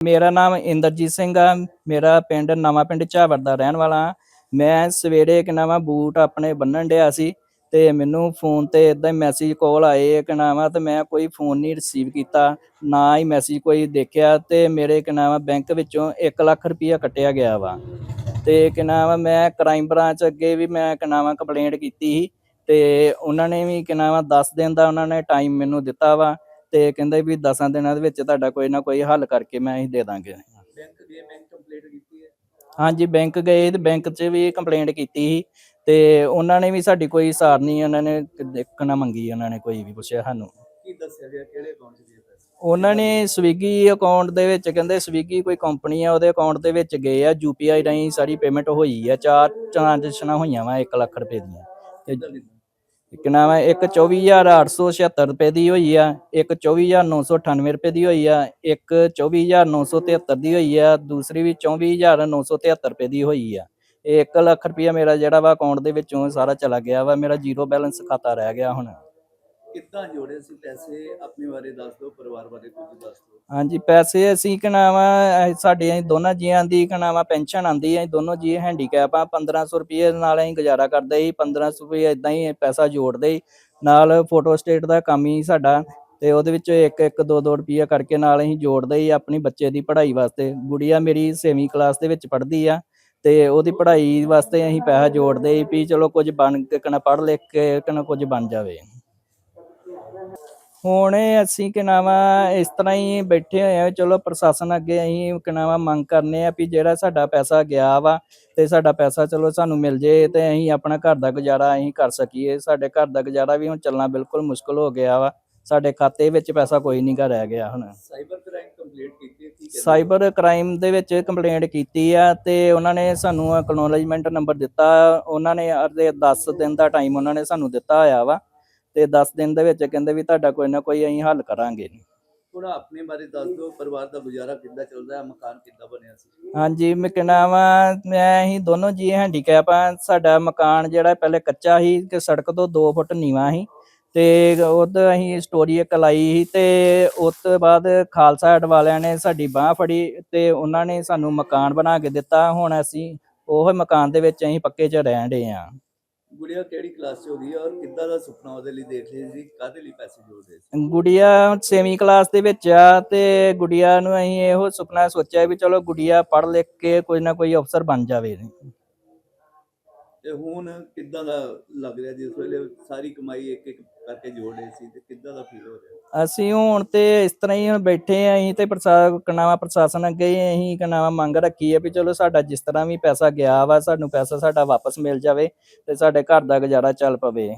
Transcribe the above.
ਮੇਰਾ ਨਾਮ ਇੰਦਰਜੀਤ ਸਿੰਘ ਆ, ਮੇਰਾ ਪਿੰਡ ਨਵਾਂ ਪਿੰਡ ਝਾਵਰ ਦਾ ਰਹਿਣ ਵਾਲਾ ਹਾਂ। ਮੈਂ ਸਵੇਰੇ ਕਿ ਨਾਮ ਆ ਬੂਟ ਆਪਣੇ ਬੰਨਣ ਡਿਆ ਸੀ ਤੇ ਮੈਨੂੰ ਫੋਨ ਤੇ ਇਦਾਂ ਹੀ ਮੈਸੇਜ ਕਾਲ ਆਏ ਕਿ ਨਾਮ ਆ ਤੇ ਮੈਂ ਕੋਈ ਫੋਨ ਨਹੀਂ ਰਿਸੀਵ ਕੀਤਾ, ਨਾ ਹੀ ਮੈਸੇਜ ਕੋਈ ਦੇਖਿਆ ਤੇ ਮੇਰੇ ਕਿ ਨਾਮ ਆ ਬੈਂਕ ਵਿੱਚੋਂ 1 ਲੱਖ ਰੁਪਇਆ ਕੱਟਿਆ ਗਿਆ ਵਾ ਤੇ ਕਿ ਨਾਮ ਆ ਮੈਂ ਕ੍ਰਾਈਮ ਬ੍ਰਾਂਚ ਅੱਗੇ ਵੀ ਮੈਂ ਕਿ ਨਾਮ ਆ ਕੰਪਲੇਂਟ ਕੀਤੀ ਸੀ ਤੇ ਉਹਨਾਂ ਨੇ ਵੀ ਕਿ ਨਾਮ ਆ 10 ਦਿਨ ਦਾ ਉਹਨਾਂ ਨੇ ਟਾਈਮ ਮੈਨੂੰ ਦਿੱਤਾ ਵਾ ਤੇ ਕਹਿੰਦੇ ਵੀ 10 ਦਿਨਾਂ ਦੇ ਵਿੱਚ ਤੁਹਾਡਾ ਕੋਈ ਨਾ ਕੋਈ ਹੱਲ ਕਰਕੇ ਮੈਂ ਅਸੀਂ ਦੇ ਦਾਂਗੇ। ਬੈਂਕ ਗਏ ਬੈਂਕ ਕੰਪਲੀਟ ਕੀਤੀ ਹੈ? ਹਾਂਜੀ ਬੈਂਕ ਗਏ ਤੇ ਬੈਂਕ 'ਚ ਵੀ ਕੰਪਲੇਂਟ ਕੀਤੀ ਸੀ ਤੇ ਉਹਨਾਂ ਨੇ ਵੀ ਸਾਡੀ ਕੋਈ ਸਾਰ ਨਹੀਂ ਉਹਨਾਂ ਨੇ ਦੇਖਣਾ ਮੰਗੀ ਉਹਨਾਂ ਨੇ ਕੋਈ ਵੀ ਪੁੱਛਿਆ ਸਾਨੂੰ। ਕੀ ਦੱਸਿਆ ਗਿਆ? ਕਿਹੜੇ ਅਕਾਊਂਟ 'ਚ ਪੈਸੇ? ਉਹਨਾਂ ਨੇ ਸਵੀਗੀ ਅਕਾਊਂਟ ਦੇ ਵਿੱਚ ਕਹਿੰਦੇ ਸਵੀਗੀ ਕੋਈ ਕੰਪਨੀ ਆ ਉਹਦੇ ਅਕਾਊਂਟ ਦੇ ਵਿੱਚ ਗਏ ਆ ਯੂਪੀਆਈ ਰਾਹੀਂ ਸਾਰੀ ਪੇਮੈਂਟ ਹੋਈ ਆ ਚਾਰ ਟ੍ਰਾਂਜੈਕਸ਼ਨਾਂ ਹੋਈਆਂ ਵਾ 1 ਲੱਖ ਰੁਪਏ ਦੀਆਂ। ਤੇ ਇੱਕ ਨਾਮ ਹੈ, ਇੱਕ 24876 ਰੁਪਏ ਦੀ ਹੋਈ ਆ, ਇੱਕ 24998 ਰੁਪਏ ਦੀ ਹੋਈ ਆ, ਇੱਕ 24973 ਦੀ ਹੋਈ ਆ, ਦੂਸਰੀ ਵੀ 24973 ਰੁਪਏ ਦੀ ਹੋਈ ਆ। ਇਹ 1 ਲੱਖ ਰੁਪਇਆ ਮੇਰਾ ਜਿਹੜਾ ਵਾ ਅਕਾਊਂਟ ਦੇ ਵਿੱਚੋਂ ਸਾਰਾ ਚਲਾ ਗਿਆ ਵਾ, ਮੇਰਾ ਜ਼ੀਰੋ ਬੈਲੈਂਸ ਖਾਤਾ ਰਹਿ ਗਿਆ ਹੁਣ। ਕਿੱਦਾਂ ਜੋੜੇ ਸੀ? ਪੈਸੇ ਆਪਣੇ ਬਾਰੇ ਦੱਸ ਦਿਓ, ਪਰਿਵਾਰ ਬਾਰੇ ਕੁਝ ਦੱਸ ਦਿਓ। ਹਾਂਜੀ, ਪੈਸੇ ਅਸੀਂ ਕਨਾਵਾ ਸਾਡੇ ਅਸੀਂ ਦੋਨਾਂ ਜੀਆਂ ਦੀ ਕਨਾਵਾ ਪੈਨਸ਼ਨ ਆਂਦੀ ਹੈ ਦੋਨੋਂ ਜੀ ਹੈਂਡੀਕੈਪ ਆ 1500 ਰੁਪਏ ਨਾਲ ਅਸੀਂ ਗੁਜ਼ਾਰਾ ਕਰਦੇ ਸੀ 1500 ਰੁਪਏ ਇਦਾਂ ਹੀ ਪੈਸਾ ਜੋੜਦੇ ਸੀ। ਨਾਲ ਫੋਟੋ ਸਟੇਟ ਦਾ ਕੰਮ ਹੀ ਸਾਡਾ ਤੇ ਉਹਦੇ ਵਿੱਚ ਇੱਕ ਇੱਕ, ਦੋ ਦੋ ਰੁਪਈਆ ਕਰਕੇ ਨਾਲ ਅਸੀਂ ਜੋੜਦੇ ਹੀ ਆਪਣੀ ਬੱਚੇ ਦੀ ਪੜ੍ਹਾਈ ਵਾਸਤੇ। ਗੁੜੀਆ ਮੇਰੀ 6ਵੀਂ ਕਲਾਸ ਦੇ ਵਿੱਚ ਪੜ੍ਹਦੀ ਆ ਤੇ ਉਹਦੀ ਪੜ੍ਹਾਈ ਵਾਸਤੇ ਅਸੀਂ ਪੈਸਾ ਜੋੜਦੇ ਵੀ ਚਲੋ ਕੁਝ ਬਣ ਕੇ ਕਨਾ ਪੜ੍ਹ ਲਿਖ ਕੇ ਕਨਾ ਕੁਝ ਬਣ ਜਾਵੇ। ਹੁਣ ਅਸੀਂ ਕਿ ਨਾਵਾ ਇਸ ਤਰ੍ਹਾਂ ਹੀ ਬੈਠੇ ਹੋਏ ਆ ਚਲੋ ਪ੍ਰਸ਼ਾਸਨ ਅੱਗੇ ਅਸੀਂ ਕਿ ਨਾਵਾ ਮੰਗ ਕਰਨੇ ਆ ਵੀ ਜਿਹੜਾ ਸਾਡਾ ਪੈਸਾ ਗਿਆ ਵਾ ਤੇ ਸਾਡਾ ਪੈਸਾ ਚਲੋ ਸਾਨੂੰ ਮਿਲ ਜੇ ਤੇ ਅਸੀਂ ਆਪਣਾ ਘਰ ਦਾ ਗੁਜ਼ਾਰਾ ਅਸੀਂ ਕਰ ਸਕੀਏ। ਸਾਡੇ ਘਰ ਦਾ ਗੁਜ਼ਾਰਾ ਵੀ ਹੁਣ ਚੱਲਣਾ ਬਿਲਕੁਲ ਮੁਸ਼ਕਲ ਹੋ ਗਿਆ ਵਾ। ਸਾਡੇ ਖਾਤੇ ਵਿੱਚ ਪੈਸਾ ਕੋਈ ਨਹੀਂ ਗਾ ਰਹਿ ਗਿਆ ਹੁਣ। ਸਾਈਬਰ ਕ੍ਰਾਈਮ ਕੰਪਲੀਟ ਕੀਤੀ ਸਾਈਬਰ ਕ੍ਰਾਈਮ ਦੇ ਵਿੱਚ ਕੰਪਲੇਂਟ ਕੀਤੀ ਆ ਤੇ ਉਹਨਾਂ ਨੇ ਸਾਨੂੰ ਐਕਨੋਲਜਮੈਂਟ ਨੰਬਰ ਦਿੱਤਾ। ਉਹਨਾਂ ਨੇ ਅਰਦੇ 10 ਦਿਨ ਦਾ ਟਾਈਮ ਉਹਨਾਂ ਨੇ ਸਾਨੂੰ ਦਿੱਤਾ ਹੋਇਆ ਵਾ। ਤੇ 10 ਦਿਨ ਦੇ ਵਿੱਚ ਕਹਿੰਦੇ ਵੀ ਤੁਹਾਡਾ ਕੋਈ ਨਾ ਕੋਈ ਅਸੀਂ ਹੱਲ ਕਰਾਂਗੇ। ਥੋੜਾ ਆਪਣੇ ਬਾਰੇ ਦੱਸ ਦਿਓ ਪਰਿਵਾਰ ਦਾ ਗੁਜ਼ਾਰਾ ਕਿੱਦਾਂ ਚੱਲਦਾ ਹੈ ਮਕਾਨ ਕਿੱਦਾਂ ਬਣਿਆ ਸੀ? ਹਾਂਜੀ ਮੈਂ ਕਹਿਣਾ ਵਾ ਮੈਂ ਹੀ ਦੋਨੋਂ ਜੀ ਹੈਂਡੀਕੈਪ ਆ ਸਾਡਾ ਮਕਾਨ ਜਿਹੜਾ ਪਹਿਲੇ ਕੱਚਾ ਸੀ ਕਿ ਸੜਕ ਤੋਂ 2 ਫੁੱਟ ਨੀਵਾਂ ਸੀ ਤੇ ਉਹਦਾ ਅਸੀਂ ਸਟੋਰੀ ਇੱਕ ਲਾਈ ਸੀ ਤੇ ਉਸ ਤੋਂ ਬਾਅਦ ਖਾਲਸਾ ਏਡ ਵਾਲਿਆਂ ਨੇ ਸਾਡੀ ਬਾਹ ਫੜੀ ਤੇ ਉਹਨਾਂ ਨੇ ਸਾਨੂੰ ਮਕਾਨ ਬਣਾ ਕੇ ਦਿੱਤਾ ਹੁਣ ਅਸੀਂ ਉਹ ਮਕਾਨ ਦੇ ਵਿੱਚ ਅਸੀਂ ਪੱਕੇ 'ਚ ਰਹਿਣ ਡੇ ਆ। ਗੁੜੀਆ ਕਿਹੜੀ ਕਲਾਸ 'ਚ ਹੋ ਗਈ ਔਰ ਕਿੱਦਾਂ ਦਾ ਸੁਪਨਾ ਉਹਦੇ ਲਈ ਦੇਖ ਰਹੇ ਸੀ? ਕਾਹਦੇ ਲਈ ਪੈਸੇ ਜੋੜਦੇ ਸੀ? ਗੁੜੀਆ 6ਵੀਂ ਕਲਾਸ ਦੇ ਵਿੱਚ ਆ ਤੇ ਗੁੜੀਆ ਨੂੰ ਅਸੀਂ ਇਹੋ ਸੁਪਨਾ ਸੋਚਿਆ ਵੀ ਚਲੋ ਗੁੜੀਆ ਪੜ੍ਹ ਲਿਖ ਕੇ ਕੋਈ ਨਾ ਕੋਈ ਅਫਸਰ ਬਣ ਜਾਵੇ। ਤੇ ਹੁਣ ਕਿੱਦਾਂ ਦਾ ਲੱਗ ਰਿਹਾ ਜਿਸ ਵੇਲੇ ਸਾਰੀ ਕਮਾਈ ਇੱਕ ਇੱਕ ਕਰਕੇ ਜੋੜ ਰਹੇ ਸੀ ਤੇ ਕਿੱਦਾਂ ਦਾ ਫੀਲ ਹੋ ਰਿਹਾ? ਅਸੀਂ ਹੁਣ ਤੇ ਇਸ ਤਰ੍ਹਾਂ ਹੀ ਹੁਣ ਬੈਠੇ ਆਂ ਅਸੀਂ ਤੇ ਕਨਾਵਾ ਪ੍ਰਸ਼ਾਸਨ ਅੱਗੇ ਅਸੀਂ ਕਨਾਵਾ ਮੰਗ ਰੱਖੀ ਹੈ ਵੀ ਚਲੋ ਸਾਡਾ ਜਿਸ ਤਰ੍ਹਾਂ ਵੀ ਪੈਸਾ ਗਿਆ ਵਾ, ਸਾਨੂੰ ਪੈਸਾ ਸਾਡਾ ਵਾਪਸ ਮਿਲ ਜਾਵੇ ਤੇ ਸਾਡੇ ਘਰ ਦਾ ਗੁਜ਼ਾਰਾ ਚੱਲ ਪਵੇ।